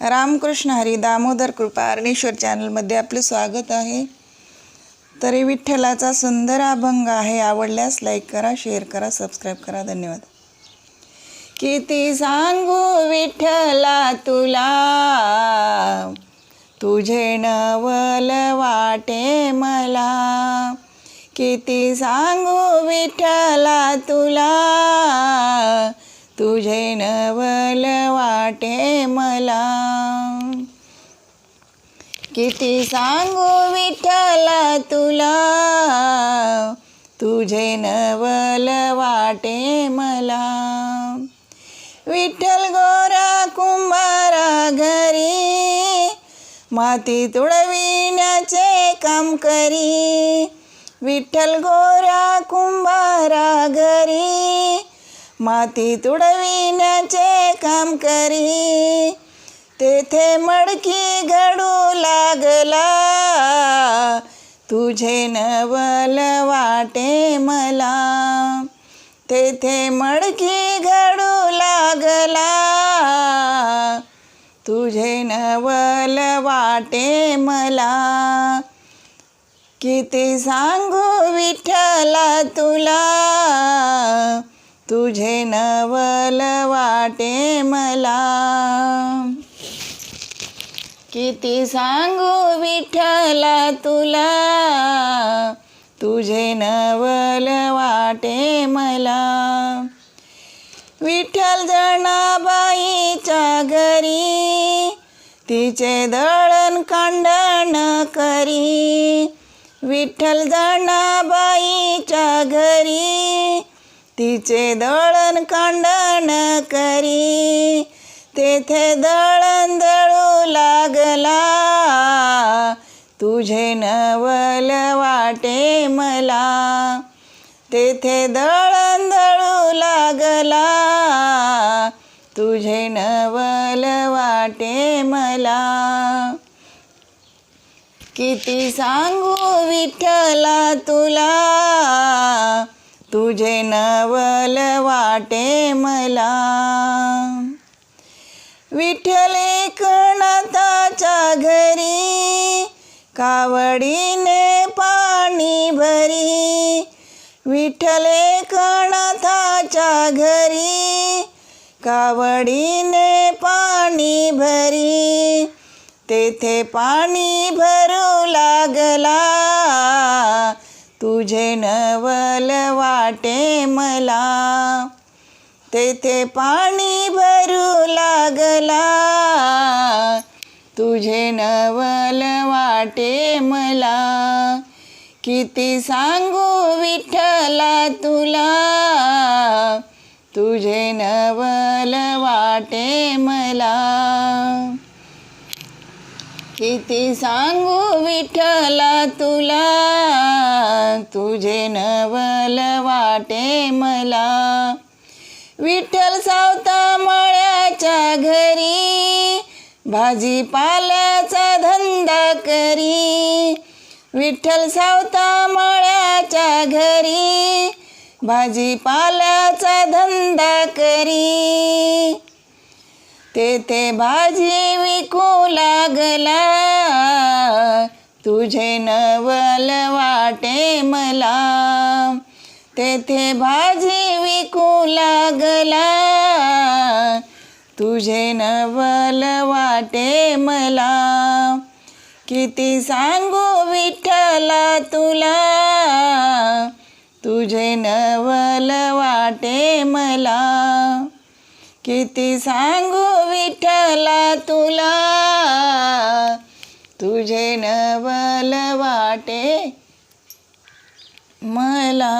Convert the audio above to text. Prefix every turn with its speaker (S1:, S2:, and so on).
S1: रामकृष्ण हरी दामोदर कृपा अरणेश्वर चॅनलमध्ये आपलं स्वागत आहे. तरी विठ्ठलाचा सुंदर अभंग आहे. आवडल्यास लाईक करा शेअर करा सबस्क्राईब करा. धन्यवाद. किती सांगू विठ्ठला तुला? तुझे नवल वाटे मला. किती सांगू विठ्ठला तुला? तुझे नवल वाटे मला. किती सांगू विठ्ठला तुला. तुझे नवल वाटे मला. विठ्ठल गोरा कुंभारा घरी. माती तुळविण्याचे काम करी. विठ्ठल गोरा कुंभारा घरी. माती तुडविण्याचे काम करी. तेथे मडकी घडू लागला. तुझे नवल वाटे मला. तेथे मडकी घडू लागला. तुझे नवल वाटे मला. किती सांगू विठ्ठला तुला. तुझे नवल वाटे मला. किती सांगू विठ्ठला तुला. तुझे नवल वाटे मला. विठ्ठल जणाबाईच्या घरी तिचे दळण कांडण करी. विठ्ठल जणाबाईच्या घरी तिचे दळण कांडण करी. तेथे दळण दळू लागला. तुझे नवल वाटे मला. तेथे दळण दळू लागला. तुझे नवल वाटे मला. किती सांगू विठ्ठला तुला. तुझे नवल वाटे मला. विठ्ठले कणताच्या घरी कावडीने पाणी भरी. विठ्ठले कणताच्या घरी कावडीने पाणी भरी. तेथे पाणी भरू लागला. तुझे नवल वाटे मला. तेथे पाणी भरू लागला. तुझे नवल वाटे मला. किती सांगू विठ्ठला तुला. तुझे नवल वाटे मला. किती सांगू विठ्ठला तुला. तुझे नवल वाटे मला. विठ्ठल सावता मळ्याच्या घरी भाजीपाल्याचा धंदा करी. विठ्ठल सावता मळ्याच्या घरी भाजीपाल्याचा धंदा करी. तेथे भाजी विकू लागला. तुझे नवल वाटे मला. तेथे भाजी विकू लागला. तुझे नवल वाटे मला. किती सांगू विठ्ठला तुला. तुझे नवल वाटे मला. किती सांगू विठ्ठला तुला. तुझे नवल वाटे मला.